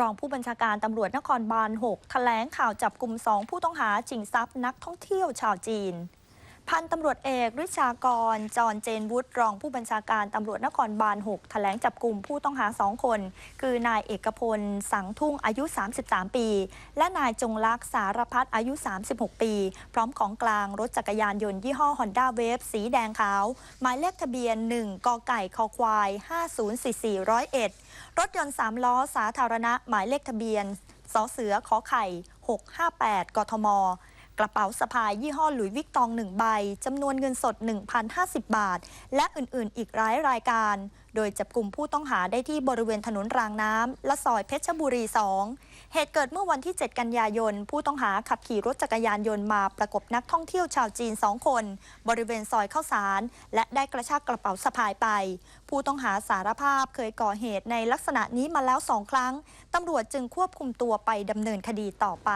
รองผู้บัญชาการตำรวจนครบาล 6 แถลงข่าวจับกลุ่มสองผู้ต้องหา ชิงทรัพย์นักท่องเที่ยวชาวจีน พันตำรวจเอกริชากร จรเจนวุฒิรองผู้บัญชาการตำรวจนครบาล 6 แถลงจับกลุ่มผู้ต้องหาสองคน คือนายเอกพล สังทุ่งอายุ 33 ปี และนายจงลักษ์สารพัฒอายุ 36 ปี พร้อมของกลางรถจักรยานยนต์ยี่ห้อ Honda w a v e สีแดงขาว หมายเลขทะเบียน 1 กไก่คอควาย 5044ร้อยเอ็ดรถยนต์ 3 ล้อสาธารณะหมายเลขทะเบียนสเสือขอไข่ 658 กทม กระเป๋าสะพายยี่ห้อหลุยวิกตอง1ใบจำนวนเงินสด 1,050 บาท และอื่นๆ อีกหลายรายการ โดยจับกลุ่มผู้ต้องหาได้ที่บริเวณถนนรางน้ำและซอยเพชรบุรี 2 เหตุเกิดเมื่อวันที่ 7 กันยายน ผู้ต้องหาขับขี่รถจักรยานยนต์มาประกบนักท่องเที่ยวชาวจีน 2 คน บริเวณซอยเข้าสาร และได้กระชากกระเป๋าสะพายไป ผู้ต้องหาสารภาพเคยก่อเหตุในลักษณะนี้มาแล้วสองครั้งตำรวจจึงควบคุมตัวไปดำเนินคดีต่อไป